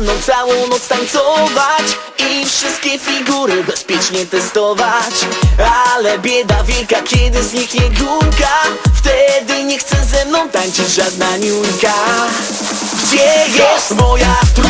rano całą noc tancować I wszystkie figury bezpiecznie testować Ale bieda wielka, kiedy zniknie górka Wtedy nie chce ze mną tańczyć żadna niuńka Gdzie jest moja trójka?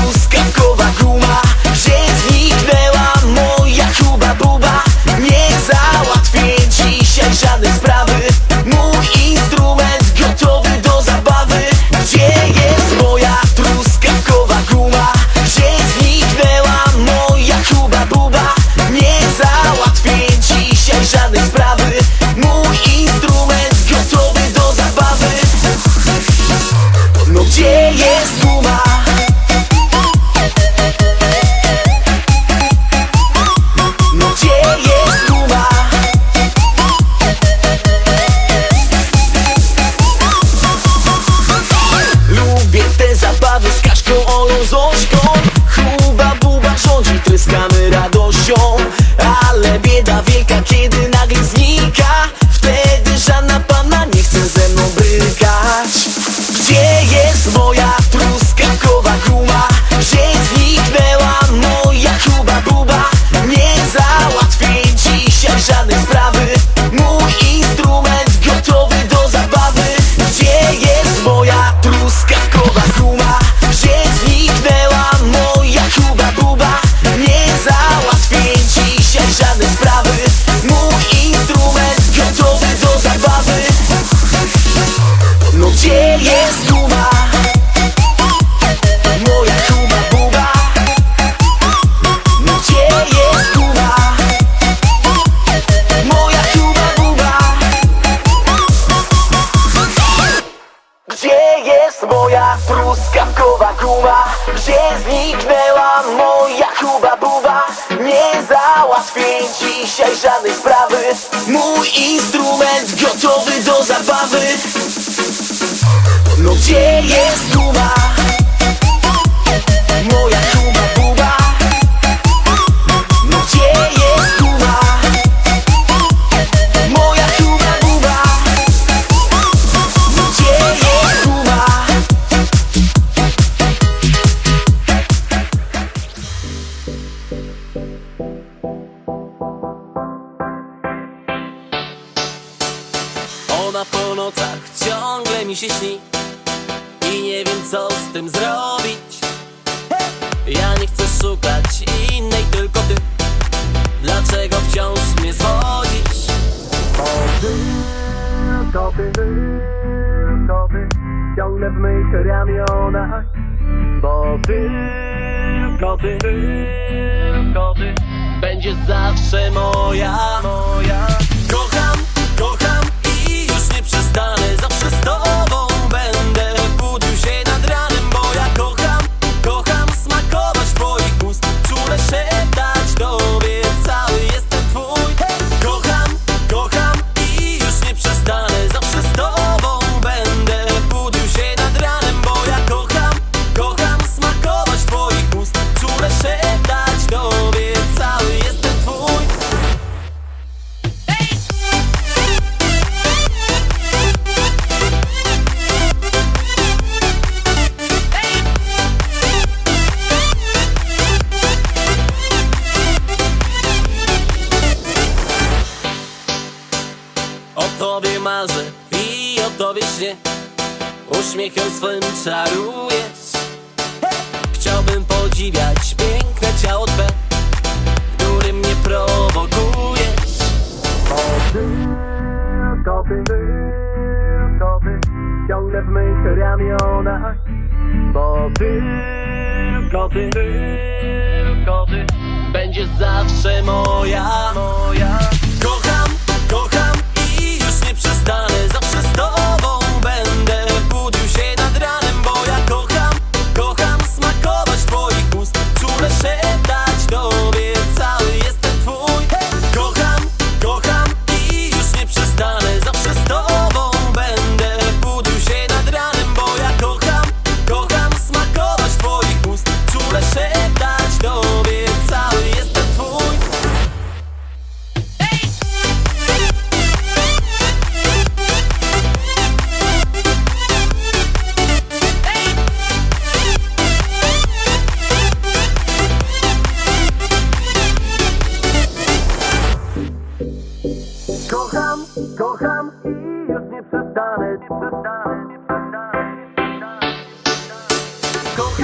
Dzisiaj żadnej sprawy Mój instrument gotowy do zabawy No gdzie jest? mi się śni I nie wiem co z tym zrobić. Ja nie chcę szukać innej, tylko ty. Dlaczego wciąż mnie zwodzisz? Bo tylko ty, tylko ty. Ciągle w mych ramionach Bo tylko ty, tylko ty. Będziesz zawsze moja marzę i o tobie Uśmiechem swym czarujesz. Chciałbym podziwiać piękne ciało Twe Którym mnie prowokujesz. O ty, to ty, ty, to ty Ciągle w mych ramionach Bo ty, to ty, ty, ty Będziesz zawsze moja, moja. Kocham i już nie przestanę,